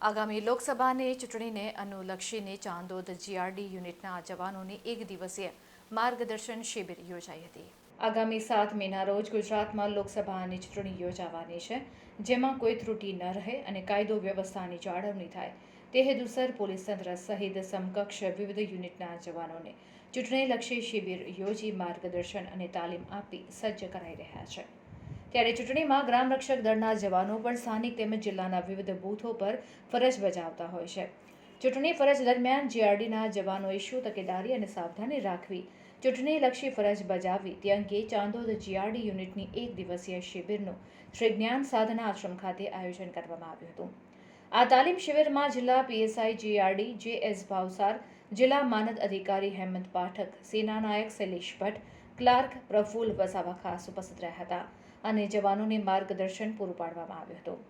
આગામી લોકસભાની ચૂંટણીને અનુલક્ષીને ચાંદોદ જીઆરડી યુનિટના જવાનોની એક દિવસીય માર્ગદર્શન શિબિર યોજાઈ હતી. આગામી સાત મેના રોજ ગુજરાતમાં લોકસભાની ચૂંટણી યોજાવાની છે, જેમાં કોઈ ત્રુટિ ન રહે અને કાયદો વ્યવસ્થાની જાળવણી થાય. તે હેતુસર પોલીસ તંત્ર સહિત સમકક્ષ વિવિધ યુનિટના જવાનોને ચૂંટણીલક્ષી શિબિર યોજી માર્ગદર્શન અને તાલીમ આપી સજ્જ કરાઈ રહ્યા છે. ત્યારે ચૂંટણીમાં ગ્રામ દળના જવાનો પણ સ્થાનિક તેમજ જિલ્લાના વિવિધ બૂથો પર ફરજ બજાવતા હોય છે. ચૂંટણી ફરજ દરમિયાન જીઆરડીના જવાનોએ શું તકેદારી અને સાવધાની રાખવી, ચૂંટણીલક્ષી ફરજ બજાવવી તે અંગે ચાંદોદ જીઆરડી યુનિટની એક દિવસીય શિબિરનું શ્રી જ્ઞાન સાધના આશ્રમ ખાતે આયોજન કરવામાં આવ્યું હતું. આ તાલીમ શિબિરમાં જિલ્લા PSI GRD J S Bhavsar, જિલ્લા માનદ અધિકારી હેમંત પાઠક, સેનાનાયક શૈલેષ ભટ્ટ ક્લાર્ક પ્રફુલ વસાવા ખાસ ઉપસ્થિત રહ્યા હતા અને જવાનોને માર્ગદર્શન પૂરું પાડવામાં આવ્યું હતું.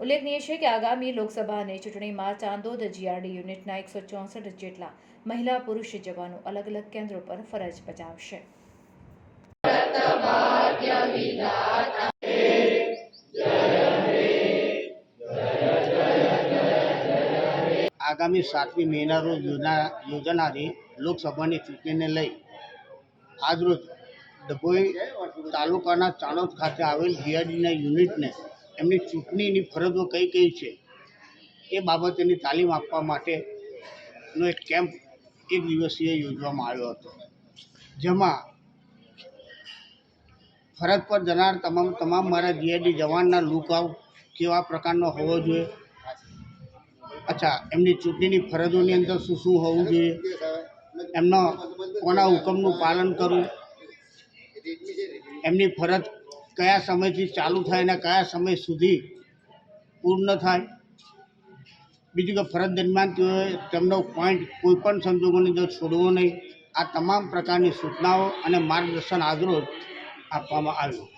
ઉલ્લેખનીય છે કે આગામી લોકસભાની ચૂંટણીમાં ચાંદોદ જીઆરડી યુનિટના એકસો ચોસઠ જેટલા મહિલા પુરુષ જવાનો અલગ અલગ કેન્દ્રો પર ફરજ બજાવશે. આગામી સાતમી મેના રોજ યોજાનારી લોકસભાની ચૂંટણીને લઈ આજરોજ ડભોઈ તાલુકાના ચાણોદ ખાતે આવેલ જીઆરડીના યુનિટને એમની ચૂંટણીની ફરજો કઈ કઈ છે એ બાબતેની તાલીમ આપવા માટેનો એક કેમ્પ એક દિવસીય યોજવામાં આવ્યો હતો. જેમાં ફરજ પર જનાર તમામ તમામ મારા જીઆરડી જવાનના લુકઆઉટ કેવા પ્રકારનો હોવો જોઈએ? અચ્છા, એમની ચૂંટણીની ફરજોની અંદર શું શું હોવું જોઈએ? એમનો કોના હુકમનું પાલન કરવું? એમની ફરજ કયા સમયથી ચાલુ થાય અને કયા સમય સુધી પૂર્ણ થાય. બીજું કે ફરજ દરમિયાન તેઓએ તેમનો પોઈન્ટ કોઈ પણ સંજોગોની અંદર છોડવો નહીં. આ તમામ પ્રકારની સૂચનાઓ અને માર્ગદર્શન આજરોજ આપવામાં આવ્યું.